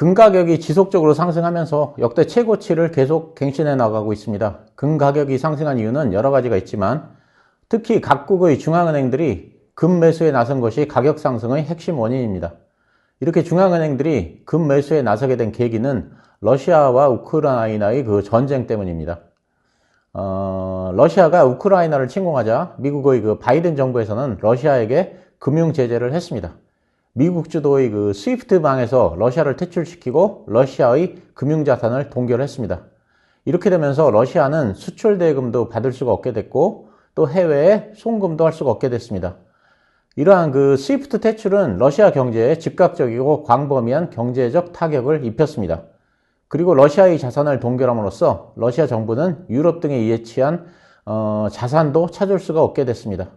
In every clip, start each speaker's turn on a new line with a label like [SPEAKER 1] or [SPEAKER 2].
[SPEAKER 1] 금 가격이 지속적으로 상승하면서 역대 최고치를 계속 갱신해 나가고 있습니다. 금 가격이 상승한 이유는 여러 가지가 있지만 특히 각국의 중앙은행들이 금 매수에 나선 것이 가격 상승의 핵심 원인입니다. 이렇게 중앙은행들이 금 매수에 나서게 된 계기는 러시아와 우크라이나의 그 전쟁 때문입니다. 어, 러시아가 우크라이나를 침공하자 미국의 그 바이든 정부에서는 러시아에게 금융 제재를 했습니다. 미국 주도의 그 스위프트 방에서 러시아를 퇴출시키고 러시아의 금융 자산을 동결했습니다. 이렇게 되면서 러시아는 수출 대금도 받을 수가 없게 됐고 또 해외에 송금도 할 수가 없게 됐습니다. 이러한 그 스위프트 퇴출은 러시아 경제에 즉각적이고 광범위한 경제적 타격을 입혔습니다. 그리고 러시아의 자산을 동결함으로써 러시아 정부는 유럽 등에 예치한 어, 자산도 찾을 수가 없게 됐습니다.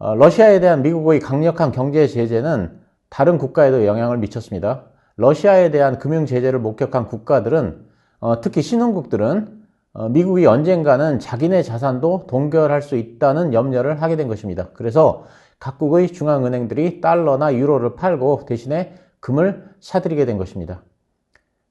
[SPEAKER 1] 어, 러시아에 대한 미국의 강력한 경제 제재는 다른 국가에도 영향을 미쳤습니다. 러시아에 대한 금융 제재를 목격한 국가들은 어, 특히 신흥국들은 어, 미국이 언젠가는 자기네 자산도 동결할 수 있다는 염려를 하게 된 것입니다. 그래서 각국의 중앙은행들이 달러나 유로를 팔고 대신에 금을 사들이게 된 것입니다.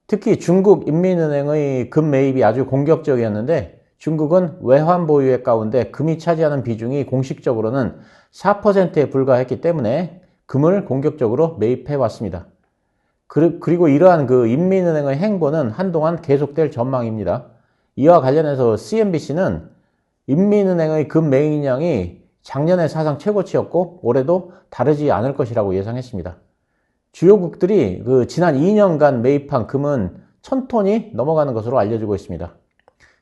[SPEAKER 1] 특히 중국 인민은행의 금 매입이 아주 공격적이었는데 중국은 외환 보유액 가운데 금이 차지하는 비중이 공식적으로는 4%에 불과했기 때문에 금을 공격적으로 매입해 왔습니다. 그리고 이러한 그 인민은행의 행보는 한동안 계속될 전망입니다. 이와 관련해서 CNBC는 인민은행의 금 매입량이 작년에 사상 최고치였고 올해도 다르지 않을 것이라고 예상했습니다. 주요국들이 그 지난 2년간 매입한 금은 1000톤이 넘어가는 것으로 알려지고 있습니다.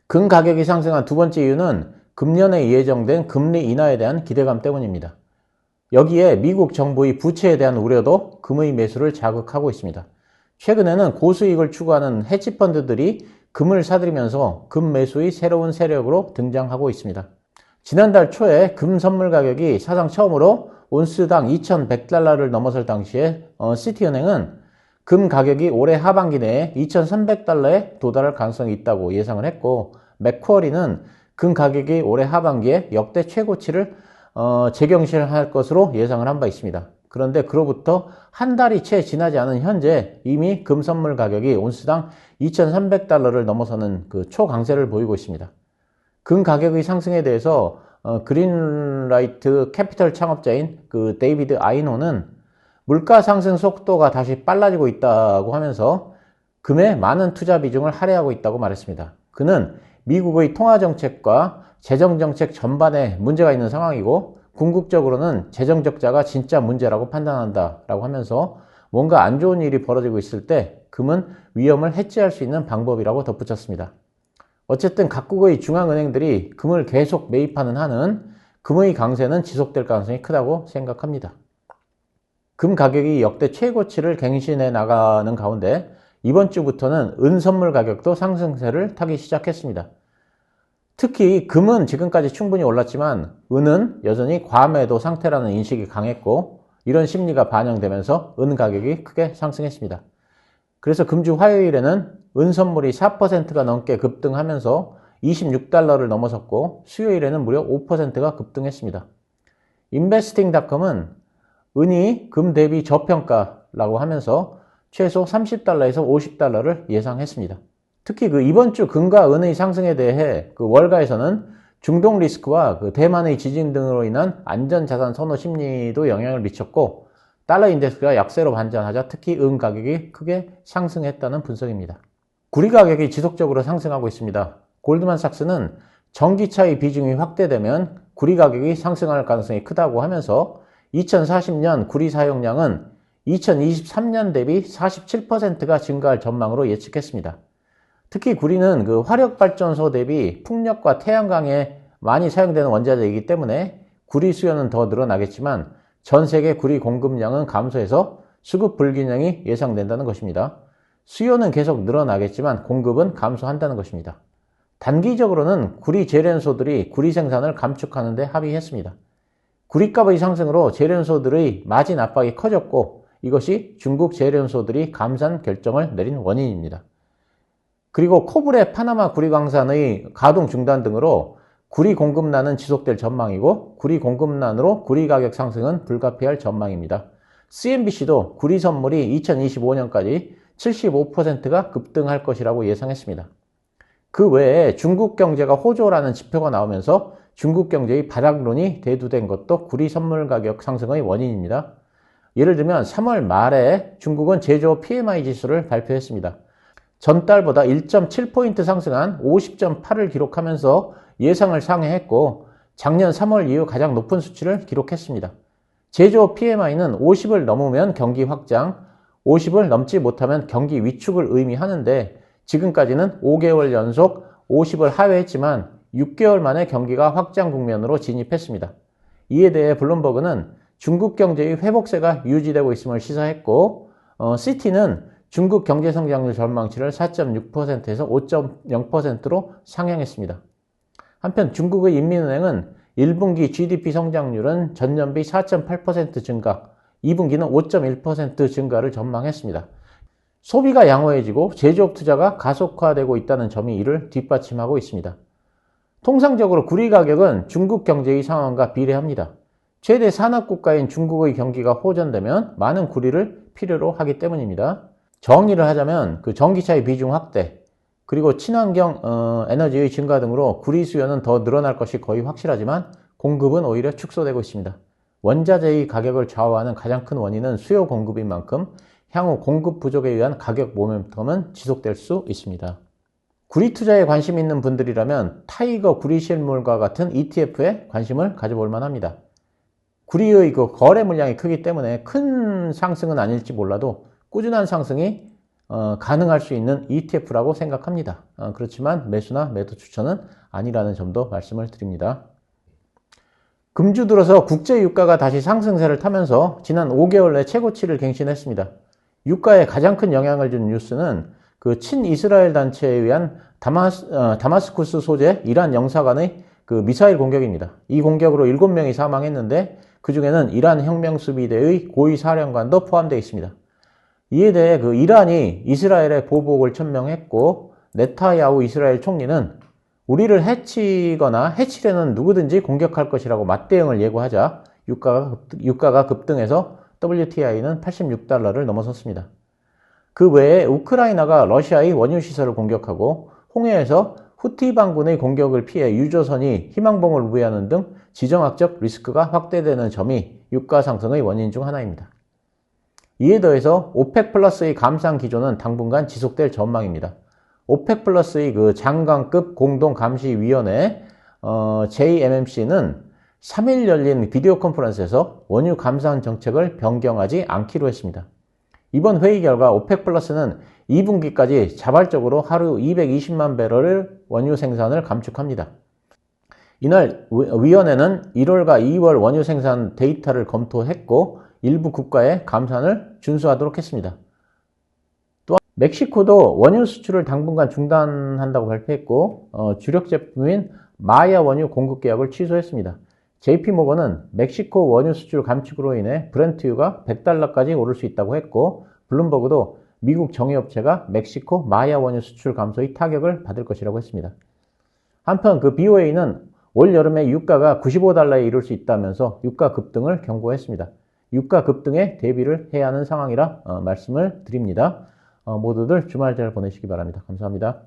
[SPEAKER 1] 금 가격이 상승한 두 번째 이유는 금년에 예정된 금리 인하에 대한 기대감 때문입니다. 여기에 미국 정부의 부채에 대한 우려도 금의 매수를 자극하고 있습니다. 최근에는 고수익을 추구하는 헤지펀드들이 금을 사들이면서 금 매수의 새로운 세력으로 등장하고 있습니다. 지난달 초에 금 선물 가격이 사상 처음으로 온스당 2,100달러를 넘어설 당시에 어, 시티은행은 금 가격이 올해 하반기 내에 2,300달러에 도달할 가능성이 있다고 예상을 했고 맥쿼리는 금 가격이 올해 하반기에 역대 최고치를 어, 재경실할 것으로 예상을 한 바 있습니다. 그런데 그로부터 한 달이 채 지나지 않은 현재 이미 금 선물 가격이 온스당 2,300달러를 넘어서는 그 초강세를 보이고 있습니다. 금 가격의 상승에 대해서 어, 그린라이트 캐피털 창업자인 그 데이비드 아이노는 물가 상승 속도가 다시 빨라지고 있다고 하면서 금에 많은 투자 비중을 할애하고 있다고 말했습니다. 그는 미국의 통화 정책과 재정 정책 전반에 문제가 있는 상황이고 궁극적으로는 재정 적자가 진짜 문제라고 판단한다 라고 하면서 뭔가 안 좋은 일이 벌어지고 있을 때 금은 위험을 해지할 수 있는 방법이라고 덧붙였습니다. 어쨌든 각국의 중앙은행들이 금을 계속 매입하는 한은 금의 강세는 지속될 가능성이 크다고 생각합니다. 금 가격이 역대 최고치를 갱신해 나가는 가운데 이번 주부터는 은 선물 가격도 상승세를 타기 시작했습니다. 특히 금은 지금까지 충분히 올랐지만 은은 여전히 과매도 상태라는 인식이 강했고 이런 심리가 반영되면서 은 가격이 크게 상승했습니다. 그래서 금주 화요일에는 은 선물이 4%가 넘게 급등하면서 26달러를 넘어섰고 수요일에는 무려 5%가 급등했습니다. 인베스팅닷컴은 은이 금 대비 저평가라고 하면서 최소 30달러에서 50달러를 예상했습니다. 특히 그 이번 주 금과 은의 상승에 대해 그 월가에서는 중동 리스크와 그 대만의 지진 등으로 인한 안전 자산 선호 심리도 영향을 미쳤고 달러 인덱스가 약세로 반전하자 특히 은 가격이 크게 상승했다는 분석입니다. 구리 가격이 지속적으로 상승하고 있습니다. 골드만삭스는 전기차의 비중이 확대되면 구리 가격이 상승할 가능성이 크다고 하면서 2040년 구리 사용량은 2023년 대비 47%가 증가할 전망으로 예측했습니다. 특히 구리는 그 화력발전소 대비 풍력과 태양광에 많이 사용되는 원자재이기 때문에 구리 수요는 더 늘어나겠지만 전 세계 구리 공급량은 감소해서 수급 불균형이 예상된다는 것입니다. 수요는 계속 늘어나겠지만 공급은 감소한다는 것입니다. 단기적으로는 구리 재련소들이 구리 생산을 감축하는 데 합의했습니다. 구리값의 상승으로 재련소들의 마진 압박이 커졌고 이것이 중국 재련소들이 감산 결정을 내린 원인입니다. 그리고 코브레 파나마 구리 광산의 가동 중단 등으로 구리 공급난은 지속될 전망이고 구리 공급난으로 구리 가격 상승은 불가피할 전망입니다. CNBC도 구리 선물이 2025년까지 75%가 급등할 것이라고 예상했습니다. 그 외에 중국 경제가 호조라는 지표가 나오면서 중국 경제의 바닥론이 대두된 것도 구리 선물 가격 상승의 원인입니다. 예를 들면 3월 말에 중국은 제조업 PMI 지수를 발표했습니다. 전달보다 1.7포인트 상승한 50.8을 기록하면서 예상을 상회했고 작년 3월 이후 가장 높은 수치를 기록했습니다. 제조업 PMI는 50을 넘으면 경기 확장, 50을 넘지 못하면 경기 위축을 의미하는데 지금까지는 5개월 연속 50을 하회했지만 6개월 만에 경기가 확장 국면으로 진입했습니다. 이에 대해 블룸버그는 중국 경제의 회복세가 유지되고 있음을 시사했고 어, 시티는 중국 경제 성장률 전망치를 4.6%에서 5.0%로 상향했습니다. 한편 중국의 인민은행은 1분기 GDP 성장률은 전년비 4.8% 증가, 2분기는 5.1% 증가를 전망했습니다. 소비가 양호해지고 제조업 투자가 가속화되고 있다는 점이 이를 뒷받침하고 있습니다. 통상적으로 구리 가격은 중국 경제의 상황과 비례합니다. 최대 산업 국가인 중국의 경기가 호전되면 많은 구리를 필요로 하기 때문입니다. 정리를 하자면 그 전기차의 비중 확대, 그리고 친환경 어, 에너지의 증가 등으로 구리 수요는 더 늘어날 것이 거의 확실하지만 공급은 오히려 축소되고 있습니다. 원자재의 가격을 좌우하는 가장 큰 원인은 수요 공급인 만큼 향후 공급 부족에 의한 가격 모멘텀은 지속될 수 있습니다. 구리 투자에 관심 있는 분들이라면 타이거 구리 실물과 같은 ETF에 관심을 가져볼 만합니다. 구리의 그 거래 물량이 크기 때문에 큰 상승은 아닐지 몰라도 꾸준한 상승이 어, 가능할 수 있는 ETF라고 생각합니다. 어, 그렇지만 매수나 매도 추천은 아니라는 점도 말씀을 드립니다. 금주 들어서 국제 유가가 다시 상승세를 타면서 지난 5개월 내 최고치를 갱신했습니다. 유가에 가장 큰 영향을 준 뉴스는 그 친이스라엘 단체에 의한 다마스, 어, 다마스쿠스 소재 이란 영사관의 그 미사일 공격입니다. 이 공격으로 7명이 사망했는데 그 중에는 이란 혁명수비대의 고위 사령관도 포함되어 있습니다. 이에 대해 그 이란이 이스라엘의 보복을 천명했고 네타야후 이스라엘 총리는 우리를 해치거나 해치려는 누구든지 공격할 것이라고 맞대응을 예고하자 유가가, 유가가 급등해서 WTI는 86달러를 넘어섰습니다. 그 외에 우크라이나가 러시아의 원유 시설을 공격하고 홍해에서 후티 반군의 공격을 피해 유조선이 희망봉을 우회하는 등 지정학적 리스크가 확대되는 점이 유가 상승의 원인 중 하나입니다. 이에 더해서 오펙 플러스의 감산 기조는 당분간 지속될 전망입니다. 오펙 플러스의 그 장관급 공동 감시위원회 어, JMMC는 3일 열린 비디오 컨퍼런스에서 원유 감산 정책을 변경하지 않기로 했습니다. 이번 회의 결과 오펙 플러스는 2분기까지 자발적으로 하루 220만 배럴을 원유 생산을 감축합니다. 이날 위원회는 1월과 2월 원유 생산 데이터를 검토했고 일부 국가의 감산을 준수하도록 했습니다. 또한 멕시코도 원유 수출을 당분간 중단한다고 발표했고 어, 주력 제품인 마야 원유 공급 계약을 취소했습니다. JP모건은 멕시코 원유 수출 감축으로 인해 브렌트유가 100달러까지 오를 수 있다고 했고 블룸버그도 미국 정유업체가 멕시코 마야 원유 수출 감소의 타격을 받을 것이라고 했습니다. 한편 그 BOA는 올 여름에 유가가 95달러에 이를 수 있다면서 유가 급등을 경고했습니다. 유가 급등에 대비를 해야 하는 상황이라 어, 말씀을 드립니다. 어, 모두들 주말 잘 보내시기 바랍니다. 감사합니다.